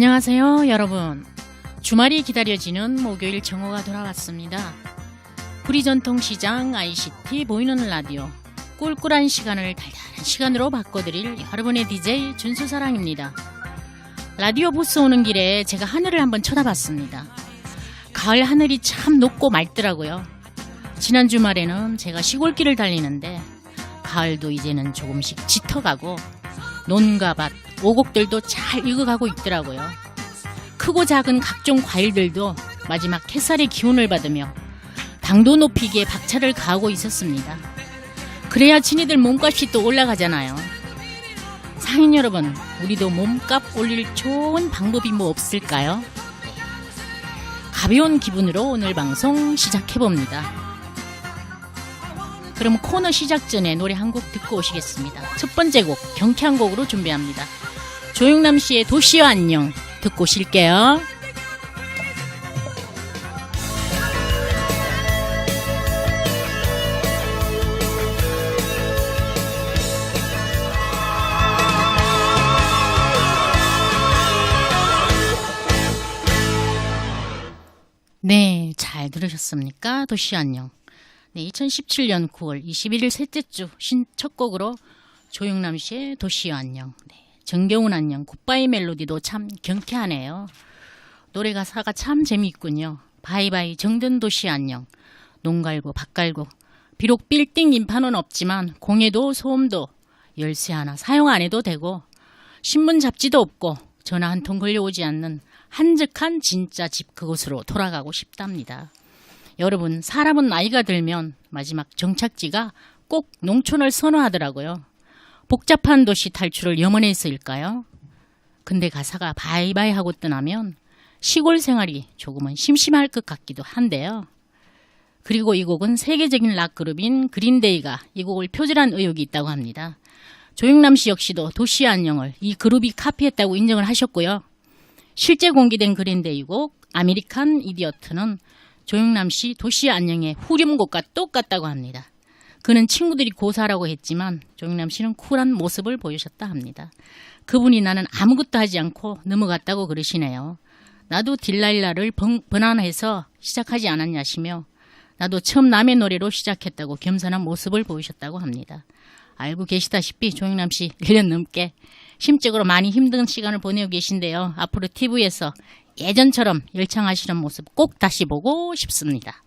안녕하세요, 여러분. 주말이 기다려지는 목요일 정오가 돌아왔습니다. 구리전통시장 ICT 보이는 라디오 꿀꿀한 시간을 달달한 시간으로 바꿔드릴 여러분의 DJ 준수사랑입니다. 라디오 부스 오는 길에 제가 하늘을 한번 쳐다봤습니다. 가을 하늘이 참 높고 맑더라고요. 지난 주말에는 제가 시골길을 달리는데 가을도 이제는 조금씩 짙어가고 논과 밭, 오곡들도 잘 익어가고 있더라고요. 크고 작은 각종 과일들도 마지막 햇살의 기운을 받으며 당도 높이기에 박차를 가하고 있었습니다. 그래야 친이들 몸값이 또 올라가잖아요. 상인 여러분, 우리도 몸값 올릴 좋은 방법이 뭐 없을까요? 가벼운 기분으로 오늘 방송 시작해봅니다. 그럼 코너 시작 전에 노래 한 곡 듣고 오시겠습니다. 첫 번째 곡, 경쾌한 곡으로 준비합니다. 조영남 씨의 도시와 안녕 듣고 오실게요. 네, 잘 들으셨습니까? 도시 안녕. 네, 2017년 9월 21일 셋째 주 신 첫 곡으로 조영남 씨의 도시와 안녕. 네, 정겨운 안녕. 굿바이 멜로디도 참 경쾌하네요. 노래 가사가 참 재미있군요. 바이바이 정든 도시 안녕. 농 갈고 밭 갈고 비록 빌딩 인파는 없지만 공해도 소음도 열쇠 하나 사용 안 해도 되고 신문 잡지도 없고 전화 한 통 걸려오지 않는 한적한 진짜 집 그곳으로 돌아가고 싶답니다. 여러분, 사람은 나이가 들면 마지막 정착지가 꼭 농촌을 선호하더라고요. 복잡한 도시 탈출을 염원해서일까요? 근데 가사가 바이바이 하고 떠나면 시골 생활이 조금은 심심할 것 같기도 한데요. 그리고 이 곡은 세계적인 락 그룹인 그린데이가 이 곡을 표절한 의혹이 있다고 합니다. 조영남 씨 역시도 도시 안녕을 이 그룹이 카피했다고 인정을 하셨고요. 실제 공개된 그린데이 곡 아메리칸 이디어트는 조영남 씨 도시 안녕의 후렴곡과 똑같다고 합니다. 그는 친구들이 고사라고 했지만 조영남 씨는 쿨한 모습을 보여줬다 합니다. 그분이 나는 아무것도 하지 않고 넘어갔다고 그러시네요. 나도 딜라일라를 번- 번안해서 시작하지 않았냐시며 나도 처음 남의 노래로 시작했다고 겸손한 모습을 보이셨다고 합니다. 알고 계시다시피 조영남 씨 1년 넘게 심적으로 많이 힘든 시간을 보내고 계신데요. 앞으로 TV에서 예전처럼 열창하시는 모습 꼭 다시 보고 싶습니다.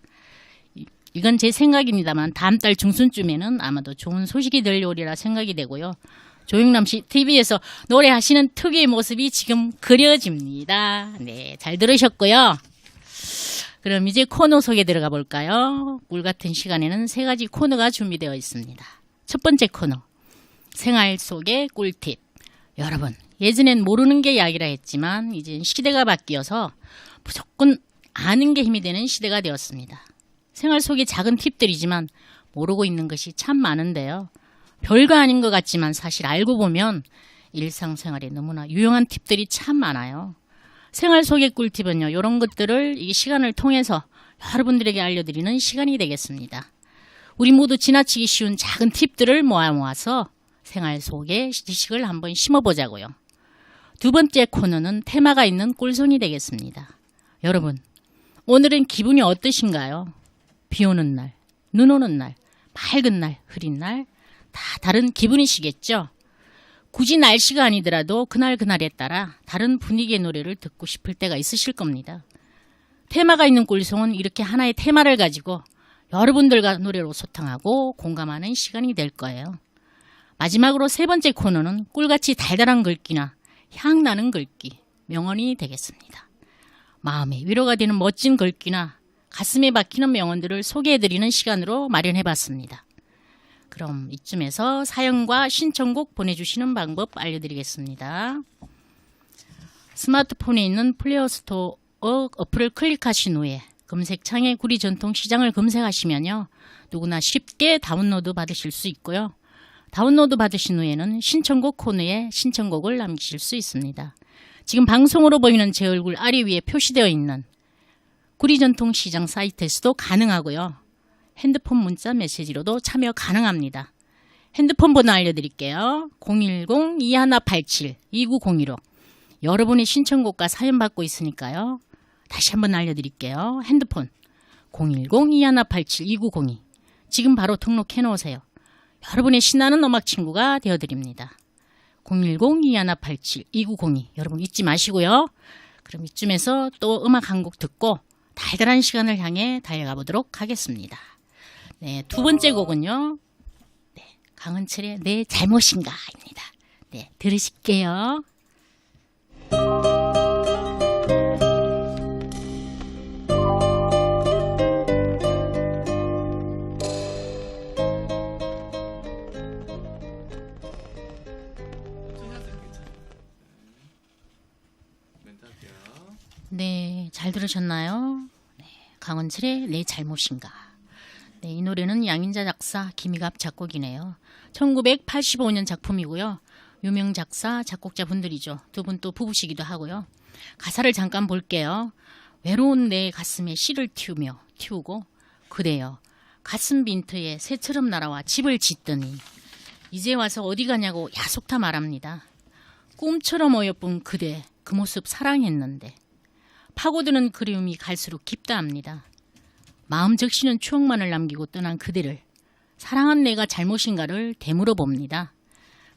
이- 이건 제 생각입니다만 다음 달 중순쯤에는 아마도 좋은 소식이 들려오리라 생각이 되고요. 조영남 씨 TV에서 노래하시는 특유의 모습이 지금 그려집니다. 네, 잘 들으셨고요. 그럼 이제 코너 소개 들어가 볼까요? 꿀 같은 시간에는 세 가지 코너가 준비되어 있습니다. 첫 번째 코너. 생활 속의 꿀팁. 여러분, 예전엔 모르는 게 약이라 했지만 이젠 시대가 바뀌어서 무조건 아는 게 힘이 되는 시대가 되었습니다. 생활 속의 작은 팁들이지만 모르고 있는 것이 참 많은데요. 별거 아닌 것 같지만 사실 알고 보면 일상생활에 너무나 유용한 팁들이 참 많아요. 생활 속의 꿀팁은요, 이런 것들을 이 시간을 통해서 여러분들에게 알려드리는 시간이 되겠습니다. 우리 모두 지나치기 쉬운 작은 팁들을 모아 모아서 생활 속에 지식을 한번 심어보자고요. 두 번째 코너는 테마가 있는 꿀송이 되겠습니다. 여러분, 오늘은 기분이 어떠신가요? 비 오는 날, 눈 오는 날, 맑은 날, 흐린 날, 다 다른 기분이시겠죠? 굳이 날씨가 아니더라도 그날 그날에 따라 다른 분위기의 노래를 듣고 싶을 때가 있으실 겁니다. 테마가 있는 꿀송은 이렇게 하나의 테마를 가지고 여러분들과 노래로 소통하고 공감하는 시간이 될 거예요. 마지막으로 세 번째 코너는 꿀같이 달달한 글귀나 향나는 글귀, 명언이 되겠습니다. 마음에 위로가 되는 멋진 글귀나 가슴에 박히는 명언들을 소개해드리는 시간으로 마련해봤습니다. 그럼 이쯤에서 사연과 신청곡 보내주시는 방법 알려드리겠습니다. 스마트폰에 있는 플레이어 스토어 어플을 클릭하신 후에 검색창에 구리 전통 시장을 검색하시면요. 누구나 쉽게 다운로드 받으실 수 있고요. 다운로드 받으신 후에는 신청곡 코너에 신청곡을 남기실 수 있습니다. 지금 방송으로 보이는 제 얼굴 아래 위에 표시되어 있는 구리전통시장 사이트에서도 가능하고요. 핸드폰 문자 메시지로도 참여 가능합니다. 핸드폰 번호 알려드릴게요. 010-2187-2901호 여러분의 신청곡과 사연 받고 있으니까요. 다시 한번 알려드릴게요. 핸드폰 010-2187-2902 지금 바로 등록해 놓으세요. 여러분의 신나는 음악 친구가 되어드립니다. 010-2187-2902 여러분 잊지 마시고요. 그럼 이쯤에서 또 음악 한 곡 듣고 달달한 시간을 향해 달려가 보도록 하겠습니다. 네, 두 번째 곡은요. 네, 강은철의 내 잘못인가입니다. 네, 들으실게요. 네, 잘 들으셨나요? 네, 강원철의 내 잘못인가. 네, 이 노래는 양인자 작사, 김희갑 작곡이네요. 1985년 작품이고요. 유명 작사, 작곡자 분들이죠. 두 분 또 부부시기도 하고요. 가사를 잠깐 볼게요. 외로운 내 가슴에 씨를 틔우며 틔우고 그대여 가슴 빈트에 새처럼 날아와 집을 짓더니 이제 와서 어디 가냐고 야속타 말합니다. 꿈처럼 어여쁜 그대 그 모습 사랑했는데 파고드는 그리움이 갈수록 깊다 합니다. 마음 적시는 추억만을 남기고 떠난 그대를 사랑한 내가 잘못인가를 되물어 봅니다.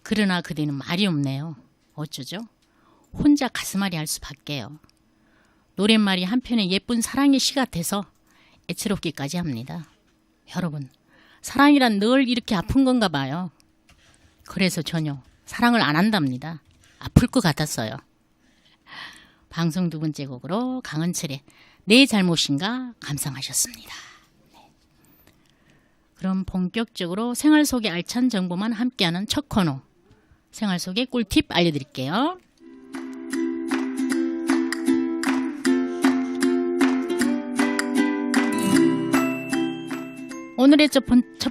그러나 그대는 말이 없네요. 어쩌죠? 혼자 가슴앓이 할 수밖에요. 노랫말이 한편의 예쁜 사랑의 시 같아서 애처롭기까지 합니다. 여러분, 사랑이란 늘 이렇게 아픈 건가 봐요. 그래서 전혀 사랑을 안 한답니다. 아플 것 같았어요. 방송 두 번째 곡으로 강은철의 내 잘못인가 감상하셨습니다. 네. 그럼 본격적으로 생활 속의 알찬 정보만 함께하는 첫 코너 생활 속의 꿀팁 알려드릴게요. 오늘의 첫,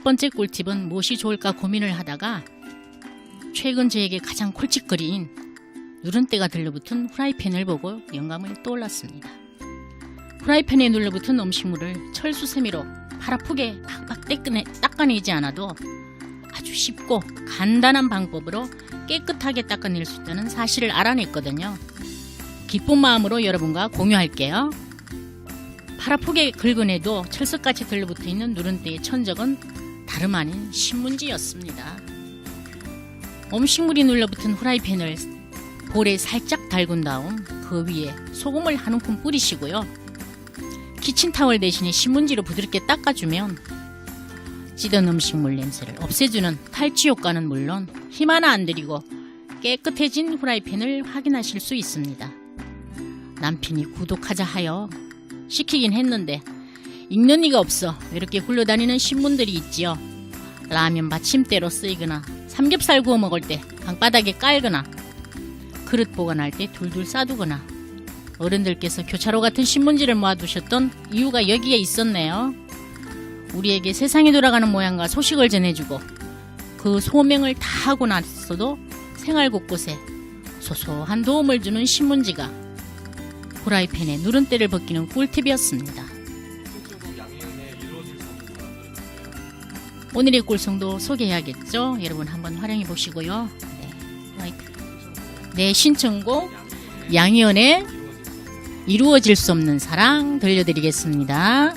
번째 꿀팁은 무엇이 좋을까 고민을 하다가 최근 저에게 가장 콜칫거리인 누른때가 들러붙은 후라이팬을 보고 영감을 떠올랐습니다. 후라이팬에 눌러붙은 음식물을 철수세미로 팔 아프게 팍팍 떼끄내, 닦아내지 않아도 아주 쉽고 간단한 방법으로 깨끗하게 닦아낼 수 있다는 사실을 알아냈거든요. 기쁜 마음으로 여러분과 공유할게요. 팔 아프게 긁어내도 철석같이 들러붙어 있는 누른때의 천적은 다름 아닌 신문지였습니다. 음식물이 눌러붙은 후라이팬을 볼에 살짝 달군 다음 그 위에 소금을 한 움큼 뿌리시고요. 키친타월 대신에 신문지로 부드럽게 닦아주면 찌든 음식물 냄새를 없애주는 탈취 효과는 물론 힘 하나 안 들이고 깨끗해진 후라이팬을 확인하실 수 있습니다. 남편이 구독하자 하여 시키긴 했는데 읽는 이가 없어 이렇게 굴러다니는 신문들이 있지요. 라면 받침대로 쓰이거나 삼겹살 구워 먹을 때 방바닥에 깔거나 그릇 보관할 때 둘둘 싸두거나 어른들께서 교차로 같은 신문지를 모아두셨던 이유가 여기에 있었네요. 우리에게 세상이 돌아가는 모양과 소식을 전해주고 그 소명을 다 하고 났어도 생활 곳곳에 소소한 도움을 주는 신문지가 후라이팬에 누른때를 벗기는 꿀팁이었습니다. 오늘의 꿀송도 소개해야겠죠? 여러분 한번 활용해 보시고요. 네, 신청곡 양희은의 이루어질 수 없는 사랑 들려드리겠습니다.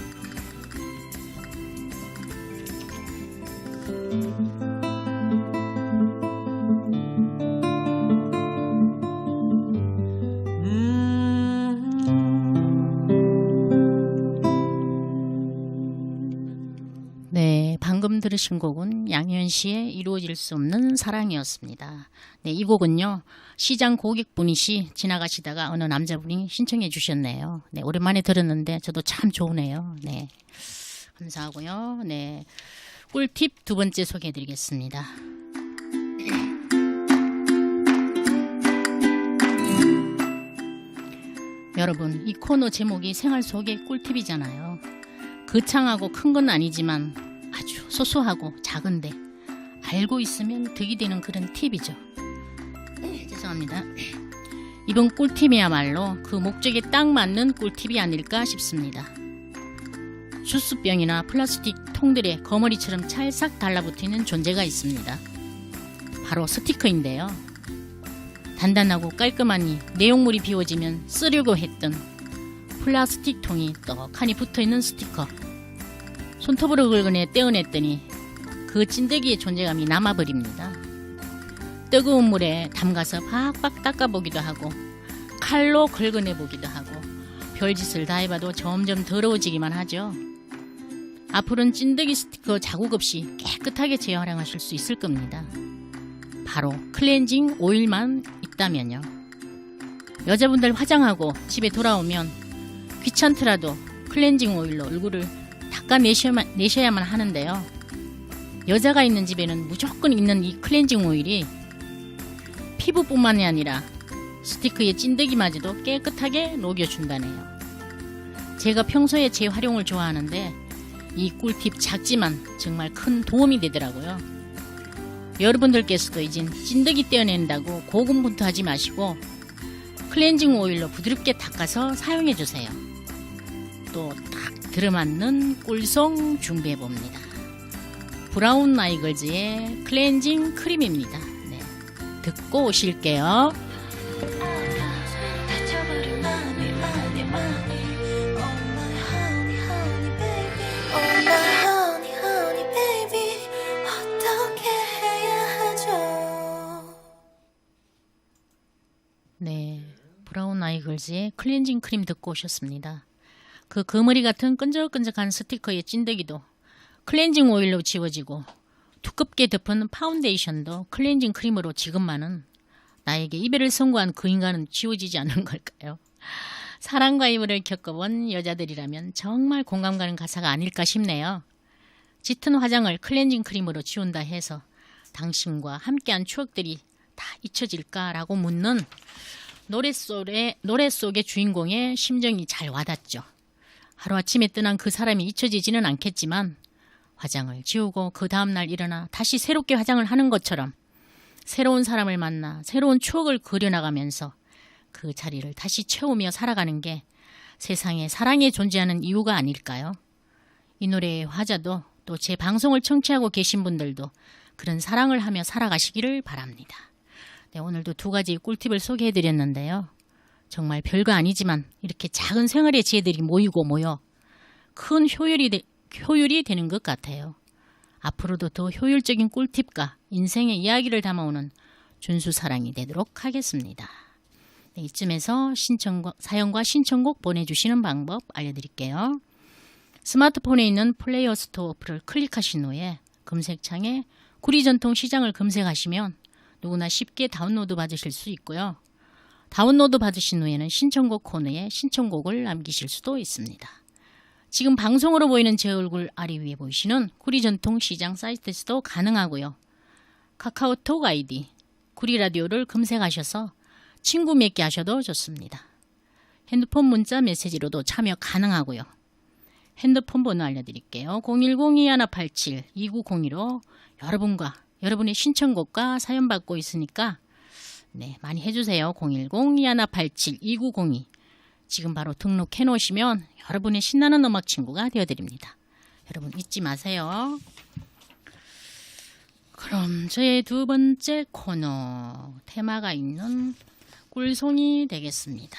들으신 곡은 양현 씨의 이루어질 수 없는 사랑이었습니다. 네, 이 곡은요, 시장 고객분이시 지나가시다가 어느 남자분이 신청해 주셨네요. 네, 오랜만에 들었는데 저도 참 좋으네요. 네, 감사하고요. 네, 꿀팁 두 번째 소개해 드리겠습니다. 여러분, 이 코너 제목이 생활 속의 꿀팁이잖아요. 거창하고 큰 건 아니지만 아주 소소하고 작은데 알고 있으면 득이 되는 그런 팁이죠. 죄송합니다. 이번 꿀팁이야말로 그 목적에 딱 맞는 꿀팁이 아닐까 싶습니다. 주스병이나 플라스틱 통들에 거머리처럼 찰싹 달라붙어 있는 존재가 있습니다. 바로 스티커인데요. 단단하고 깔끔하니 내용물이 비워지면 쓰려고 했던 플라스틱 통이 떡하니 붙어있는 스티커. 손톱으로 긁어내 떼어냈더니 그 찐득이의 존재감이 남아버립니다. 뜨거운 물에 담가서 박박 닦아보기도 하고 칼로 긁어내 보기도 하고 별짓을 다 해봐도 점점 더러워지기만 하죠. 앞으로는 찐득이 스티커 자국 없이 깨끗하게 재활용하실 수 있을 겁니다. 바로 클렌징 오일만 있다면요. 여자분들 화장하고 집에 돌아오면 귀찮더라도 클렌징 오일로 얼굴을 닦아내셔야만 내셔야만 하는데요. 여자가 있는 집에는 무조건 있는 이 클렌징 오일이 피부뿐만이 아니라 스티커의 찐득이마저도 깨끗하게 녹여준다네요. 제가 평소에 재활용을 좋아하는데 이 꿀팁 작지만 정말 큰 도움이 되더라고요. 여러분들께서도 이젠 찐득이 떼어낸다고 고군분투하지 마시고 클렌징 오일로 부드럽게 닦아서 사용해 주세요. 또딱 들어맞는 꿀송 준비해 봅니다. 브라운 나이걸즈의 클렌징 크림입니다. 네, 듣고 오실게요. 네, 브라운 아이걸즈의 클렌징 크림 듣고 오셨습니다. 그 거머리 같은 끈적끈적한 스티커의 찐득이도 클렌징 오일로 지워지고 두껍게 덮은 파운데이션도 클렌징 크림으로 지금만은 나에게 이별을 선고한 그 인간은 지워지지 않은 걸까요? 사랑과 이별을 겪어본 여자들이라면 정말 공감 가는 가사가 아닐까 싶네요. 짙은 화장을 클렌징 크림으로 지운다 해서 당신과 함께한 추억들이 다 잊혀질까라고 묻는 노래 속의, 노래 속의 주인공의 심정이 잘 와닿죠. 하루아침에 떠난 그 사람이 잊혀지지는 않겠지만 화장을 지우고 그 다음날 일어나 다시 새롭게 화장을 하는 것처럼 새로운 사람을 만나 새로운 추억을 그려나가면서 그 자리를 다시 채우며 살아가는 게 세상에 사랑이 존재하는 이유가 아닐까요? 이 노래의 화자도 또 제 방송을 청취하고 계신 분들도 그런 사랑을 하며 살아가시기를 바랍니다. 네, 오늘도 두 가지 꿀팁을 소개해 드렸는데요. 정말 별거 아니지만 이렇게 작은 생활의 지혜들이 모이고 모여 큰 효율이, 되, 효율이 되는 것 같아요. 앞으로도 더 효율적인 꿀팁과 인생의 이야기를 담아오는 준수 사랑이 되도록 하겠습니다. 네, 이쯤에서 신청곡, 사연과 신청곡 보내주시는 방법 알려드릴게요. 스마트폰에 있는 플레이어 스토어 어플을 클릭하신 후에 검색창에 구리전통 시장을 검색하시면 누구나 쉽게 다운로드 받으실 수 있고요. 다운로드 받으신 후에는 신청곡 코너에 신청곡을 남기실 수도 있습니다. 지금 방송으로 보이는 제 얼굴 아래 위에 보이시는 구리전통 시장 사이트에서도 가능하고요. 카카오톡 아이디 구리라디오를 검색하셔서 친구 맺기 하셔도 좋습니다. 핸드폰 문자 메시지로도 참여 가능하고요. 핸드폰 번호 알려드릴게요. 010-2187-2902로 여러분과 여러분의 신청곡과 사연 받고 있으니까 네, 많이 해주세요. 010-2187-2902 지금 바로 등록해 놓으시면 여러분의 신나는 음악 친구가 되어드립니다. 여러분 잊지 마세요. 그럼 저의 두 번째 코너 테마가 있는 꿀송이 되겠습니다.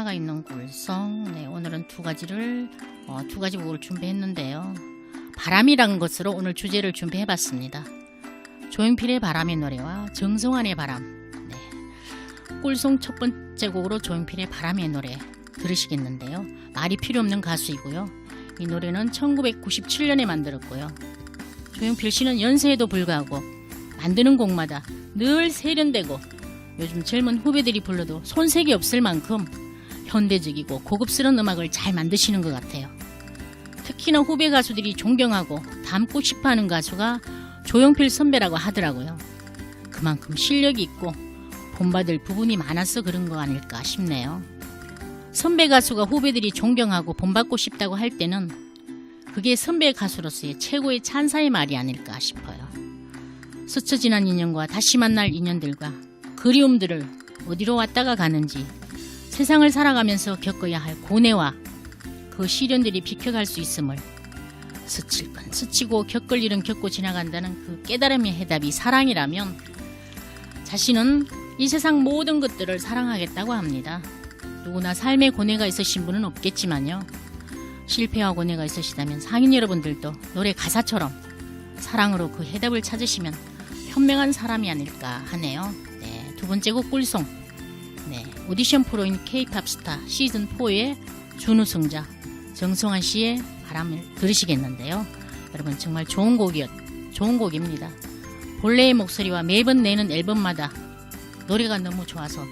테마가 있는 꿀송. 네, 오늘은 두 가지를 어, 두 가지 곡을 준비했는데요. 바람이란 것으로 오늘 주제를 준비해봤습니다. 조용필의 바람의 노래와 정성환의 바람. 네. 꿀송 첫 번째 곡으로 조용필의 바람의 노래 들으시겠는데요. 말이 필요 없는 가수이고요. 이 노래는 1997년에 만들었고요. 조용필 씨는 연세에도 불구하고 만드는 곡마다 늘 세련되고 요즘 젊은 후배들이 불러도 손색이 없을 만큼 현대적이고 고급스러운 음악을 잘 만드시는 것 같아요. 특히나 후배 가수들이 존경하고 닮고 싶어하는 가수가 조용필 선배라고 하더라고요. 그만큼 실력이 있고 본받을 부분이 많아서 그런 거 아닐까 싶네요. 선배 가수가 후배들이 존경하고 본받고 싶다고 할 때는 그게 선배 가수로서의 최고의 찬사의 말이 아닐까 싶어요. 스쳐 지난 인연과 다시 만날 인연들과 그리움들을 어디로 왔다가 가는지 세상을 살아가면서 겪어야 할 고뇌와 그그 시련들이 비켜갈 수 있음을 스칠 건 스치고 겪을 일은 겪고 지나간다는 그 깨달음의 해답이 사랑이라면 자신은 이 세상 모든 것들을 사랑하겠다고 합니다. 누구나 삶의 고뇌가 있으신 분은 없겠지만요. 실패와 고뇌가 있으시다면 상인 여러분들도 노래 가사처럼 사랑으로 그 해답을 찾으시면 현명한 사람이 아닐까 하네요. 네, 두 번째 곡 꿀송. 네, 오디션 프로인 K-팝 스타 시즌 4의 준우승자 정성환 씨의 바람을 들으시겠는데요. 여러분 정말 좋은 곡이었, 좋은 곡입니다. 본래의 목소리와 매번 내는 앨범마다 노래가 너무 좋아서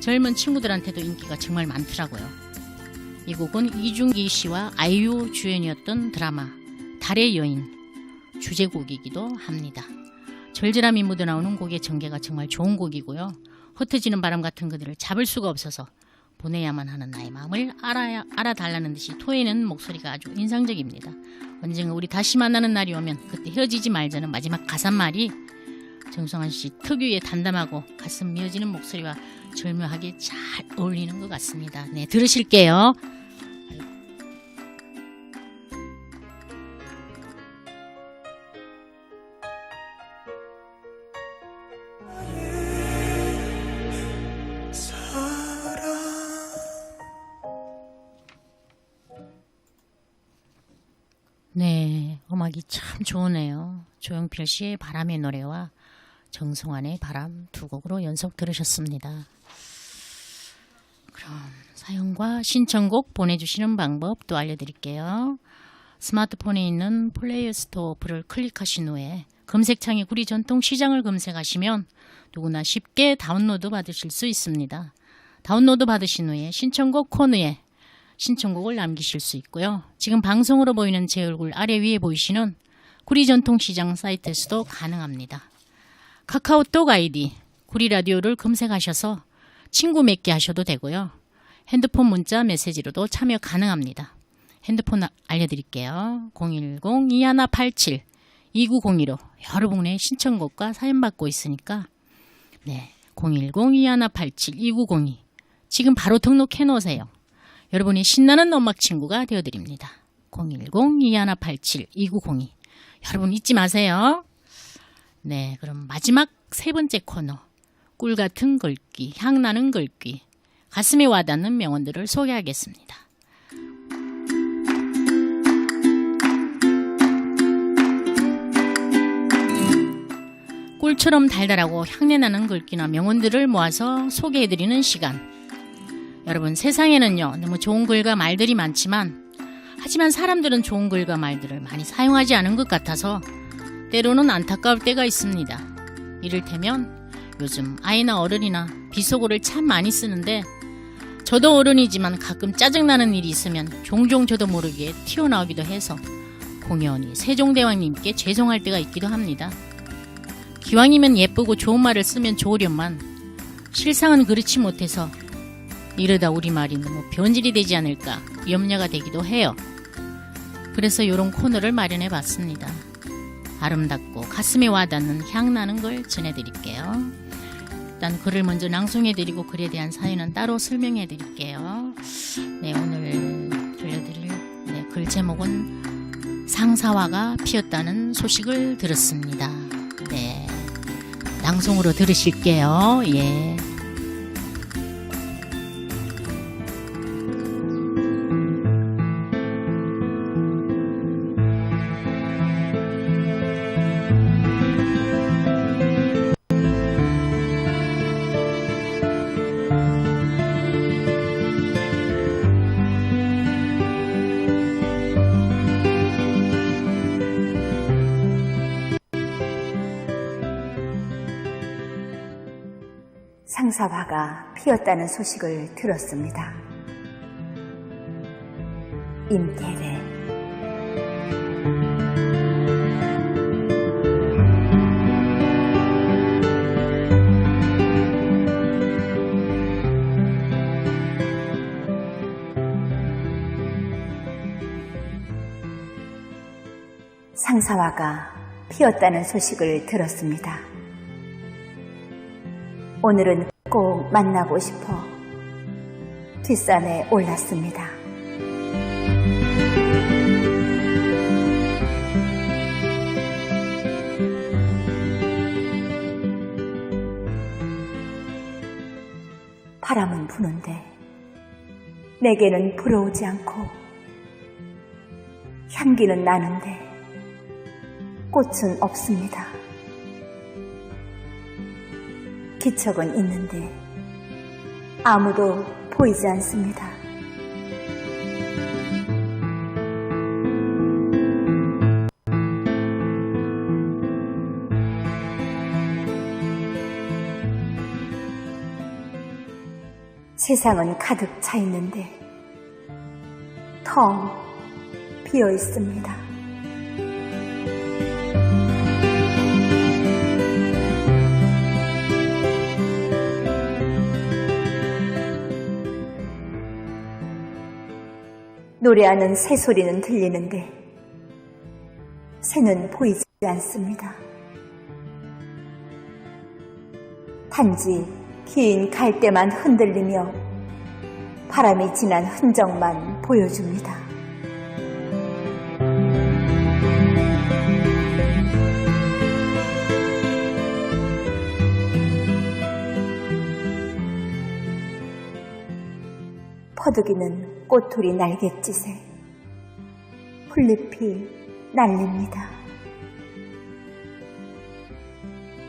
젊은 친구들한테도 인기가 정말 많더라고요. 이 곡은 이중기 씨와 아이유 주연이었던 드라마 달의 여인 주제곡이기도 합니다. 절절함이 묻어나오는 곡의 전개가 정말 좋은 곡이고요. 흩어지는 바람 같은 그들을 잡을 수가 없어서 보내야만 하는 나의 마음을 알아야, 알아달라는 듯이 토해는 목소리가 아주 인상적입니다. 언젠가 우리 다시 만나는 날이 오면 그때 헤어지지 말자는 마지막 가사말이 정성환 씨 특유의 담담하고 가슴 미어지는 목소리와 절묘하게 잘 어울리는 것 같습니다. 네, 들으실게요. 네, 음악이 참 좋으네요. 조용필 씨의 바람의 노래와 정성환의 바람 두 곡으로 연속 들으셨습니다. 그럼 사연과 신청곡 보내주시는 방법 또 알려드릴게요. 스마트폰에 있는 플레이어 스토어 어플을 클릭하신 후에 검색창에 구리 전통 시장을 검색하시면 누구나 쉽게 다운로드 받으실 수 있습니다. 다운로드 받으신 후에 신청곡 코너에 신청곡을 남기실 수 있고요. 지금 방송으로 보이는 제 얼굴 아래 위에 보이시는 구리 전통시장 사이트에서도 가능합니다. 카카오톡 아이디 구리 라디오를 검색하셔서 친구 맺기 하셔도 되고요. 핸드폰 문자 메시지로도 참여 가능합니다. 핸드폰 아- 알려드릴게요. 010-2187-2902로 여러분의 신청곡과 사연 받고 있으니까 네, 010-2187-2902 지금 바로 등록해 놓으세요. 여러분이 신나는 음악 친구가 되어드립니다. 010-2187-2902 여러분 잊지 마세요. 네, 그럼 마지막 세 번째 코너 꿀 같은 글귀, 향 나는 글귀, 가슴에 와닿는 명언들을 소개하겠습니다. 꿀처럼 달달하고 향내나는 글귀나 명언들을 모아서 소개해드리는 시간. 여러분, 세상에는요, 너무 좋은 글과 말들이 많지만, 하지만 사람들은 좋은 글과 말들을 많이 사용하지 않은 것 같아서, 때로는 안타까울 때가 있습니다. 이를테면, 요즘 아이나 어른이나 비속어를 참 많이 쓰는데, 저도 어른이지만 가끔 짜증나는 일이 있으면 종종 저도 모르게 튀어나오기도 해서 공연히 세종대왕님께 죄송할 때가 있기도 합니다. 기왕이면 예쁘고 좋은 말을 쓰면 좋으련만 실상은 그렇지 못해서 이러다 우리말이 너무 변질이 되지 않을까 염려가 되기도 해요. 그래서 이런 코너를 마련해 봤습니다. 아름답고 가슴에 와닿는 향나는 걸 전해드릴게요. 일단 글을 먼저 낭송해드리고 글에 대한 사연은 따로 설명해드릴게요. 네, 오늘 들려드릴 네, 글 제목은 상사화가 피었다는 소식을 들었습니다. 네, 낭송으로 들으실게요. 예. 사화가 피었다는 소식을 들었습니다. 임태래 상사화가 피었다는 소식을 들었습니다. 오늘은 꼭 만나고 싶어 뒷산에 올랐습니다. 바람은 부는데 내게는 부러우지 않고 향기는 나는데 꽃은 없습니다. 기척은 있는데 아무도 보이지 않습니다. 세상은 가득 차 있는데 텅 비어 있습니다. 노래하는 새 소리는 들리는데 새는 보이지 않습니다. 단지 긴 갈대만 흔들리며 바람이 지난 흔적만 보여줍니다. 퍼득이는 꼬투리 날갯짓에 풀잎이 날립니다.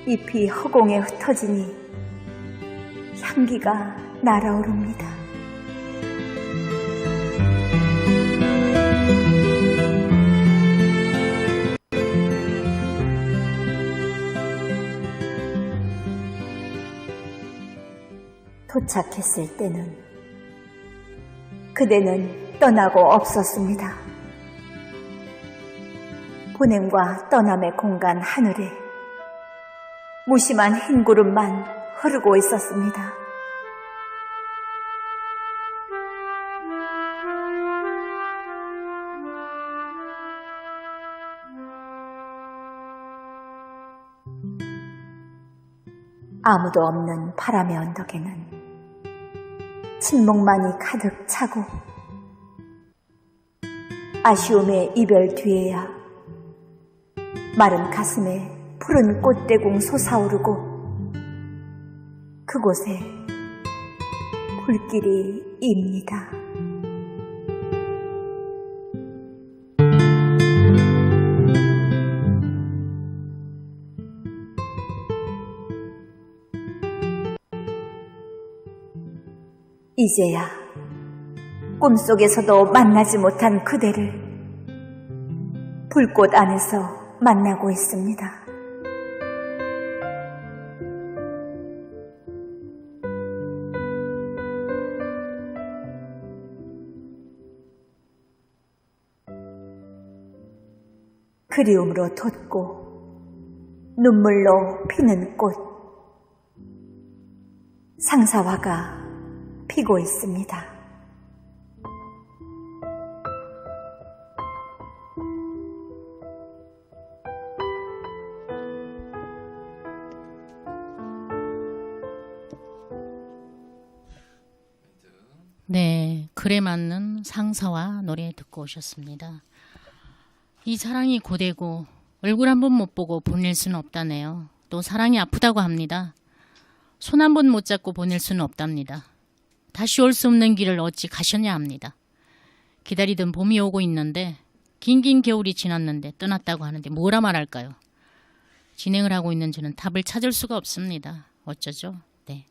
잎이 허공에 흩어지니 향기가 날아오릅니다. 도착했을 때는 그대는 떠나고 없었습니다. 보냄과 떠남의 공간 하늘에 무심한 흰 구름만 흐르고 있었습니다. 아무도 없는 바람의 언덕에는 침묵만이 가득 차고 아쉬움의 이별 뒤에야 마른 가슴에 푸른 꽃대궁 솟아오르고 그곳에 불길이 입니다. 이제야 꿈속에서도 만나지 못한 그대를 불꽃 안에서 만나고 있습니다. 그리움으로 돋고 눈물로 피는 꽃 상사화가 피고 있습니다. 네, 글에 맞는 상사와 노래 듣고 오셨습니다. 이 사랑이 고되고 얼굴 한 번 못 보고 보낼 수는 없다네요. 또 사랑이 아프다고 합니다. 손 한 번 못 잡고 보낼 수는 없답니다. 다시 올 수 없는 길을 어찌 가셨냐 합니다. 기다리던 봄이 오고 있는데 긴긴 겨울이 지났는데 떠났다고 하는데 뭐라 말할까요? 진행을 하고 있는 저는 답을 찾을 수가 없습니다. 어쩌죠? 네.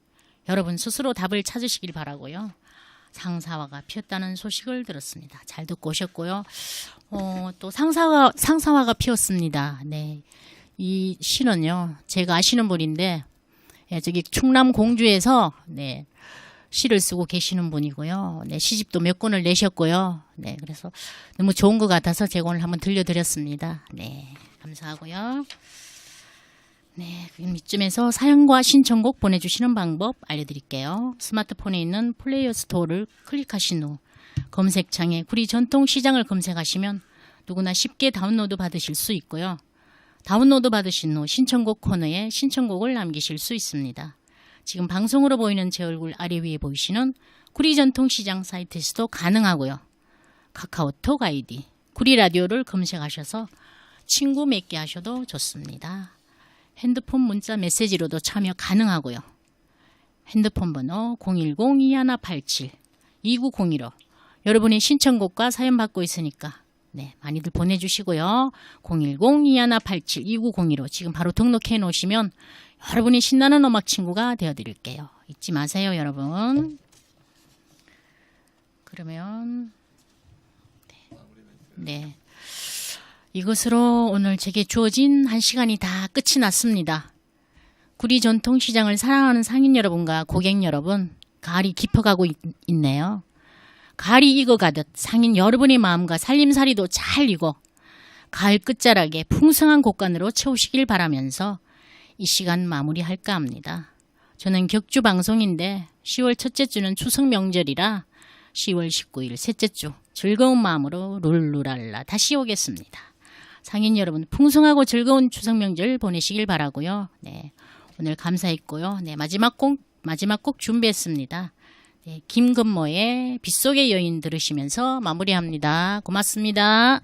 여러분 스스로 답을 찾으시길 바라고요. 상사화가 피었다는 소식을 들었습니다. 잘 듣고 오셨고요. 어, 또 상사화 상사화가 피었습니다. 네. 이 시는요. 제가 아시는 분인데 예, 저기 충남 공주에서 네. 시를 쓰고 계시는 분이고요. 네, 시집도 몇 권을 내셨고요. 네, 그래서 너무 좋은 것 같아서 제가 오늘 한번 들려드렸습니다. 네, 감사하고요. 네, 그럼 이쯤에서 사연과 신청곡 보내주시는 방법 알려드릴게요. 스마트폰에 있는 플레이어 스토어를 클릭하신 후 검색창에 구리 전통 시장을 검색하시면 누구나 쉽게 다운로드 받으실 수 있고요. 다운로드 받으신 후 신청곡 코너에 신청곡을 남기실 수 있습니다. 지금 방송으로 보이는 제 얼굴 아래 위에 보이시는 구리 전통시장 사이트에서도 가능하고요. 카카오톡 아이디 구리 라디오를 검색하셔서 친구 맺게 하셔도 좋습니다. 핸드폰 문자 메시지로도 참여 가능하고요. 핸드폰 번호 010-2187-2901로 여러분의 신청곡과 사연 받고 있으니까 네, 많이들 보내주시고요. 010-2187-2902로 지금 바로 등록해 놓으시면 여러분이 신나는 음악 친구가 되어드릴게요. 잊지 마세요, 여러분. 그러면 네. 이것으로 오늘 제게 주어진 한 시간이 다 끝이 났습니다. 구리 전통시장을 사랑하는 상인 여러분과 고객 여러분, 가을이 깊어가고 있, 있네요. 가을이 익어가듯 상인 여러분의 마음과 살림살이도 잘 익어 가을 끝자락에 풍성한 곡간으로 채우시길 바라면서 이 시간 마무리할까 합니다. 저는 격주 방송인데 10월 첫째 주는 추석 명절이라 10월 19일 셋째 주 즐거운 마음으로 룰루랄라 다시 오겠습니다. 상인 여러분 풍성하고 즐거운 추석 명절 보내시길 바라고요. 네. 오늘 감사했고요. 네, 마지막 곡 마지막 곡 준비했습니다. 네, 김건모의 빗속의 여인 들으시면서 마무리합니다. 고맙습니다.